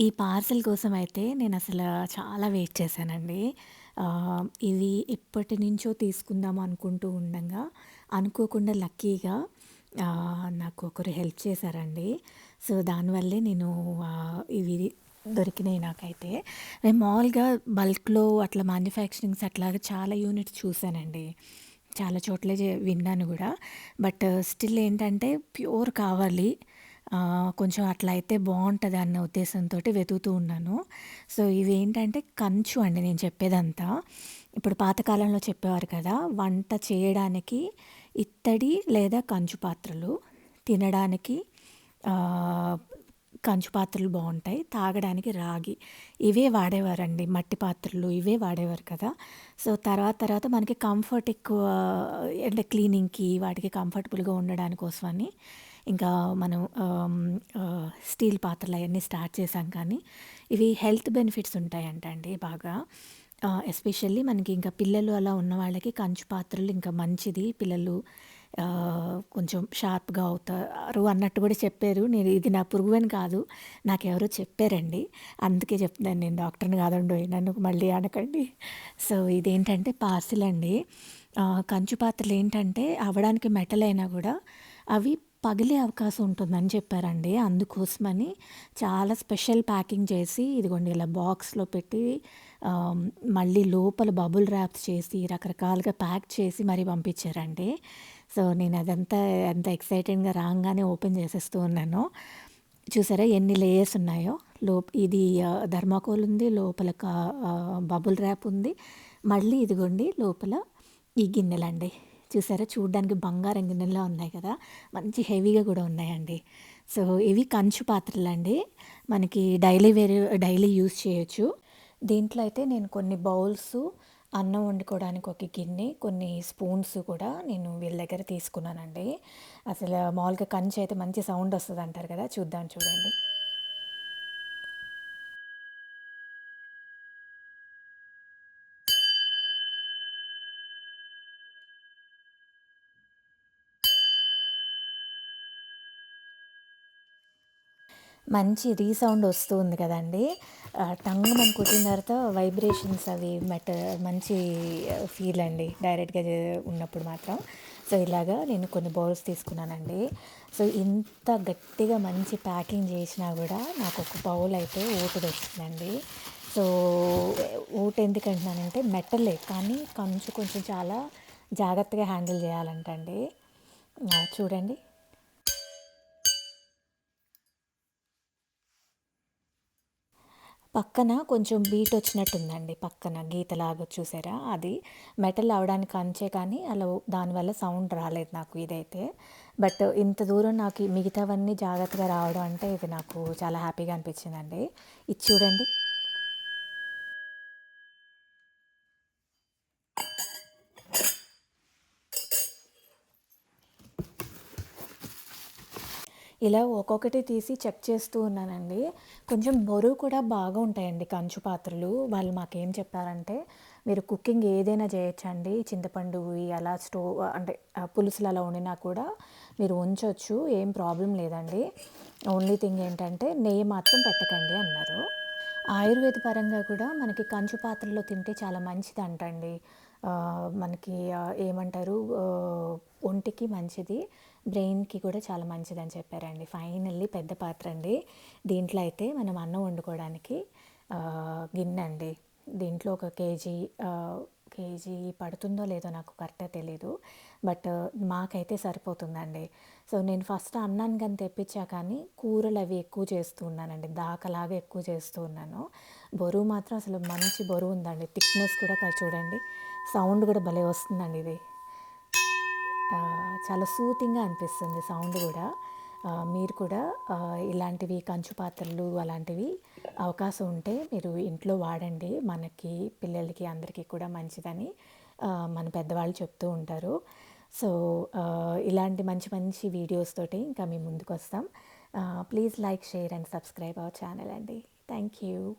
ఈ పార్సెల్ కోసం అయితే నేను అసలు చాలా వెయిట్ చేశానండి. ఇది ఎప్పటి ఎప్పటినుంచో తీసుకుందాం అనుకుంటూ ఉండంగా అనుకోకుండా లక్కీగా నాకు ఒకరు హెల్ప్ చేశారండి. సో, దానివల్లే నేను ఇవి దొరికినాయి నాకైతే. నేను మామూలుగా బల్క్‌లో అట్లా మ్యానుఫ్యాక్చరింగ్స్ అట్లాగా చాలా యూనిట్స్ చూసానండి. చాలా చోట్ల విన్నాను కూడా బట్ స్టిల్ ఏంటంటే ప్యూర్ కావాలి. కొంచెం అట్లా అయితే బాగుంటుంది అన్న ఉద్దేశంతో వెతుకుతూ ఉన్నాను. సో, ఇవేంటంటే కంచు అండి నేను చెప్పేదంతా. ఇప్పుడు పాతకాలంలో చెప్పేవారు కదా! వంట చేయడానికి ఇత్తడి లేదా కంచు పాత్రలు, తినడానికి కంచు పాత్రలు బాగుంటాయి తాగడానికి రాగి. ఇవే వాడేవారండి. మట్టి పాత్రలు ఇవే వాడేవారు కదా! సో, తర్వాత తర్వాత మనకి కంఫర్ట్ ఎక్కువ అంటే క్లీనింగ్‌కి వాటికి కంఫర్టబుల్‌గా ఉండడాని కోసమని ఇంకా మనం స్టీల్ పాత్రలు అవన్నీ స్టార్ట్ చేశాం కానీ, ఇవి హెల్త్ బెనిఫిట్స్ ఉంటాయంట అండి బాగా. ఎస్పెషల్లీ మనకి ఇంకా పిల్లలు అలా ఉన్న వాళ్ళకి కంచు పాత్రలు ఇంకా మంచిది. పిల్లలు కొంచెం షార్ప్‌గా అవుతారు అన్నట్టు కూడా చెప్పారు. నేను ఇది నా పురుగు అని కాదు. నాకెవరో చెప్పారండి. అందుకే చెప్తున్నాను నేను డాక్టర్‌ని కాదండి నన్ను మళ్ళీ అనకండి. సో, ఇదేంటంటే పార్సిల్ అండి. కంచు పాత్రలు ఏంటంటే అవ్వడానికి మెటల్ అయినా కూడా అవి పగిలే అవకాశం ఉంటుందని చెప్పారండి. అందుకోసమని చాలా స్పెషల్ ప్యాకింగ్ చేసి ఇదిగోండి ఇలా బాక్స్‌లో పెట్టి మళ్ళీ లోపల బబుల్ ర్యాప్స్ చేసి రకరకాలుగా ప్యాక్ చేసి మరీ పంపించారండి. సో, నేను అదంతా ఎంత ఎక్సైటెడ్‌గా రాగానే ఓపెన్ చేసేస్తూ ఉన్నాను చూసారా ఎన్ని లేయర్స్ ఉన్నాయో. లో ఇది ధర్మాకోల్ థర్మాకోల్ ఉంది. లోపల బబుల్ ర్యాప్ ఉంది. మళ్ళీ ఇదిగోండి లోపల ఈ గిన్నెలండి. చూసారా చూడ్డానికి బంగారం గిన్నెల్లా ఉన్నాయి కదా! మంచి హెవీగా కూడా ఉన్నాయండి. సో, ఇవి కంచు పాత్రలండి. మనకి డైలీ వేరే డైలీ యూజ్ చేయొచ్చు. దీంట్లో అయితే నేను కొన్ని బౌల్స్ అన్నం వండుకోవడానికి ఒక గిన్నె, కొన్ని స్పూన్స్ కూడా నేను వీళ్ళ దగ్గర తీసుకున్నానండి. అసలు మామూలుగా కంచు అయితే మంచి సౌండ్ వస్తుంది అంటారు కదా! చూద్దాం చూడండి. మంచి రీసౌండ్ వస్తూ ఉంది కదండీ! టంగ్ మనం కొట్టిన తర్వాత వైబ్రేషన్స్ అవి మెట మంచి ఫీల్ అండి. డైరెక్ట్‌గా ఉన్నప్పుడు మాత్రం. సో, ఇలాగా నేను కొన్ని బౌల్స్ తీసుకున్నానండి. సో, ఇంత గట్టిగా మంచి ప్యాకింగ్ చేసినా కూడా నాకు ఒక బౌల్ అయితే ఊటదొచ్చిందండి. సో, ఊట ఎందుకంటున్నానంటే మెటలే కానీ కొంచెం కొంచెం చాలా జాగ్రత్తగా హ్యాండిల్ చేయాలంటండి. చూడండి. పక్కన కొంచెం బీట్ వచ్చినట్టుందండి. పక్కన గీతలాగా చూసారా? అది మెటల్ అవ్వడానికి అంచే కానీ అలా దానివల్ల సౌండ్ రాలేదు నాకు ఇదైతే. బట్ ఇంత దూరం నాకు మిగతావన్నీ జాగ్రత్తగా రావడం అంటే ఇది నాకు చాలా హ్యాపీగా అనిపించిందండి. ఇది చూడండి. ఇలా ఒక్కొక్కటి తీసి చెక్ చేస్తూ ఉన్నానండి. కొంచెం బరువు కూడా బాగా ఉంటాయండి కంచు పాత్రలు. వాళ్ళు మాకేం చెప్పారంటే, మీరు కుకింగ్ ఏదైనా చేయొచ్చండి. చింతపండు అలా స్టవ్ అంటే పులుసులు అలా వండినా కూడా మీరు ఉంచవచ్చు ఏం ప్రాబ్లం లేదండి. ఓన్లీ థింగ్ ఏంటంటే నెయ్యి మాత్రం పెట్టకండి అన్నారు. ఆయుర్వేద పరంగా కూడా మనకి కంచు పాత్రలో తింటే చాలా మంచిది అంటండి మనకి ఏమంటారు ఒంటికి మంచిది. బ్రెయిన్‌కి కూడా చాలా మంచిదని చెప్పారండి. ఫైనల్లీ పెద్ద పాత్ర అండి. దీంట్లో అయితే మనం అన్నం వండుకోవడానికి గిన్నె అండి. దీంట్లో ఒక కేజీ కేజీ పడుతుందో లేదో నాకు కరెక్ట్‌గా తెలీదు. బట్ మాకైతే సరిపోతుందండి. సో, నేను ఫస్ట్ అన్నానికని తెప్పించా కానీ కూరలు అవి ఎక్కువ చేస్తూ ఉన్నానండి. దాకలాగా ఎక్కువ చేస్తూ ఉన్నాను. బరువు మాత్రం అసలు మంచి బరువు ఉందండి. థిక్‌నెస్ కూడా చూడండి. సౌండ్ కూడా భలే వస్తుందండి ఇది. చాలా సూతింగ్‌గా అనిపిస్తుంది సౌండ్ కూడా మీరు కూడా ఇలాంటివి కంచు పాత్రలు అలాంటివి అవకాశం ఉంటే మీరు ఇంట్లో వాడండి. మనకి, పిల్లలకి అందరికీ కూడా మంచిదని మన పెద్దవాళ్ళు చెప్తూ ఉంటారు. సో, ఇలాంటి మంచి మంచి వీడియోస్ తోటి ఇంకా మేము ముందుకొస్తాం. వస్తాం please like, share and subscribe our channel అండి. Thank you.